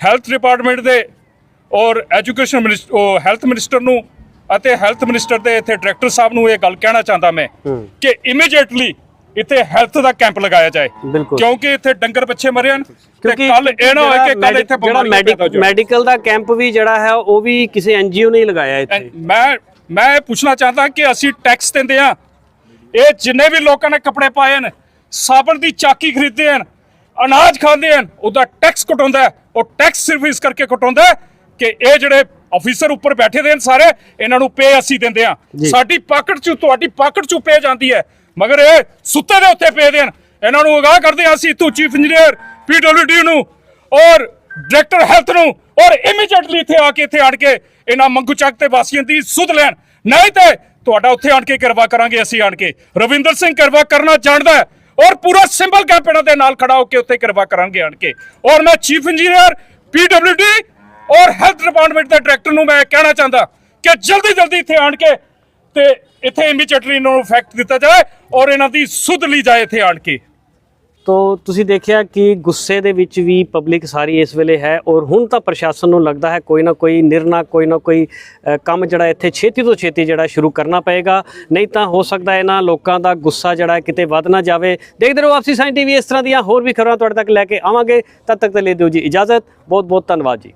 S1: health department ਦੇ ਔਰ ਐਜੂਕੇਸ਼ਨ ਮਿਨਿਸਟਰ ਉਹ ਹੈਲਥ ਮਿਨਿਸਟਰ ਨੂੰ ਅਤੇ ਹੈਲਥ ਮਿਨਿਸਟਰ ਦੇ ਇੱਥੇ ਡਾਇਰੈਕਟਰ ਸਾਹਿਬ ਨੂੰ ਇਹ ਗੱਲ ਕਹਿਣਾ ਚਾਹੁੰਦਾ ਮੈਂ ਕਿ ਇਮੀਡੀਏਟਲੀ ਇੱਥੇ ਹੈਲਥ ਦਾ ਕੈਂਪ ਲਗਾਇਆ ਜਾਏ
S2: ਬਿਲਕੁਲ।
S1: ਕਿਉਂਕਿ ਇੱਥੇ ਡੰਗਰ ਬੱਚੇ ਮਰੇ ਹਨ
S2: ਕਿਉਂਕਿ
S1: ਕੱਲ ਇਹ ਨਾ ਹੋਏ ਕਿ ਕੱਲ ਇੱਥੇ
S2: ਜਿਹੜਾ। ਮੈਡੀਕਲ ਦਾ ਕੈਂਪ ਵੀ ਜਿਹੜਾ ਹੈ ਉਹ ਵੀ ਕਿਸੇ ਐਨਜੀਓ ਨੇ ਲਗਾਇਆ ਇੱਥੇ
S1: ਮੈਂ ਮੈਂ ਇਹ ਪੁੱਛਣਾ ਚਾਹੁੰਦਾ ਕਿ ਅਸੀਂ ਟੈਕਸ ਦਿੰਦੇ ਆ ਇਹ ਜਿੰਨੇ ਵੀ ਲੋਕਾਂ ਨੇ ਕੱਪੜੇ ਪਾਏ ਹਨ ਸਾਬਣ ਦੀ ਚਾਕੀ ਖਰੀਦਦੇ ਹਨ ਅਨਾਜ ਖਾਂਦੇ ਹਨ ਉਹਦਾ ਟੈਕਸ ਕਟਾਉਂਦਾ। ਉਹ ਟੈਕਸ ਸਿਰਫ ਇਸ ਕਰਕੇ ਕਟਾਉਂਦਾ ਕਿ ਇਹ ਜਿਹੜੇ ਅਫੀਸਰ ਉੱਪਰ ਬੈਠੇ ਦੇ ਹਨ ਸਾਰੇ ਇਹਨਾਂ ਨੂੰ ਪੇ ਅਸੀਂ ਦਿੰਦੇ ਆ ਸਾਡੀ ਪਾਕਟ ਚ ਤੁਹਾਡੀ ਪਾਕਟ ਚ ਪੇ ਜਾਂਦੀ ਹੈ ਮਗਰ ਇਹ ਸੁੱਤੇ ਦੇ ਉੱਤੇ ਪਏ ਦੇਣ। ਇਹਨਾਂ ਨੂੰ ਅਗਾਹ ਕਰਦੇ ਹਾਂ ਅਸੀਂ, ਤੂੰ ਚੀਫ ਇੰਜੀਨੀਅਰ ਪੀਡਬਲਯੂਡੀ ਨੂੰ ਔਰ ਡਾਇਰੈਕਟਰ ਹੈਲਥ ਨੂੰ ਔਰ ਇਮੀਡੀਏਟਲੀ ਇੱਥੇ ਆ ਕੇ, ਇੱਥੇ ਆੜ ਕੇ ਇਹਨਾਂ ਮੰਗੂ ਚੱਕ ਤੇ ਵਾਸੀਆਂ ਦੀ ਸੁਧ ਲੈਣ। ਨਹੀਂ ਤੇ ਤੁਹਾਡਾ ਉੱਥੇ ਆਣ ਕੇ ਕਰਵਾ ਕਰਾਂਗੇ, ਅਸੀਂ ਆਣ ਕੇ। ਰਵਿੰਦਰ ਸਿੰਘ ਕਰਵਾ ਕਰਨਾ ਜਾਣਦਾ ਹੈ ਔਰ ਪੂਰਾ ਸਿੰਬਲ ਕੈਂਪ ਇਹਨਾਂ ਦੇ ਨਾਲ ਖੜਾ ਹੋ ਕੇ ਉੱਥੇ ਕਰਵਾ ਕਰਾਂਗੇ ਆਣ ਕੇ। ਔਰ ਮੈਂ ਚੀਫ ਇੰਜੀਨੀਅਰ ਪੀਡਬਲਯੂਡੀ ਔਰ ਹੈਲਥ ਡਿਪਾਰਟਮੈਂਟ ਦੇ ਡਾਇਰੈਕਟਰ ਨੂੰ ਮੈਂ ਕਹਿਣਾ ਚਾਹੁੰਦਾ ਕਿ ਜਲਦੀ ਜਲਦੀ ਇੱਥੇ ਆਣ ਕੇ ਤੇ ਇੱਥੇ ਇਮੀਡੀਏਟਲੀ ਇਹਨਾਂ ਨੂੰ ਫੈਕਟ ਦਿੱਤਾ ਜਾਏ ਔਰ ਇਹਨਾਂ ਦੀ ਸੁਧ ਲਈ ਜਾਏ ਇੱਥੇ ਆਣ ਕੇ।
S2: ਤੋ ਤੁਸੀਂ ਦੇਖਿਆ ਕਿ ਗੁੱਸੇ ਦੇ ਵਿੱਚ ਵੀ ਪਬਲਿਕ ਸਾਰੀ ਇਸ ਵੇਲੇ ਹੈ ਔਰ ਹੁਣ ਤਾਂ ਪ੍ਰਸ਼ਾਸਨ ਨੂੰ ਲੱਗਦਾ ਹੈ ਕੋਈ ਨਾ ਕੋਈ ਨਿਰਣਾ, ਕੋਈ ਨਾ ਕੋਈ ਕੰਮ ਜਿਹੜਾ ਇੱਥੇ ਛੇਤੀ ਤੋਂ ਛੇਤੀ ਜਿਹੜਾ ਸ਼ੁਰੂ ਕਰਨਾ ਪਏਗਾ। ਨਹੀਂ ਤਾਂ ਹੋ ਸਕਦਾ ਇਹਨਾਂ ਲੋਕਾਂ ਦਾ ਗੁੱਸਾ ਜਿਹੜਾ ਕਿਤੇ ਵੱਧ ਨਾ ਜਾਵੇ। ਦੇਖਦੇ ਰਹੋ ਆਪਸੀ ਸਾਇੰਸ ਟੀਵੀ, ਇਸ ਤਰ੍ਹਾਂ ਦੀਆਂ ਹੋਰ ਵੀ ਖਬਰਾਂ ਤੁਹਾਡੇ ਤੱਕ ਲੈ ਕੇ ਆਵਾਂਗੇ। ਤਦ ਤੱਕ ਦੇ ਲਈ ਦਿਓ ਜੀ ਇਜਾਜ਼ਤ। ਬਹੁਤ ਬਹੁਤ ਧੰਨਵਾਦ ਜੀ।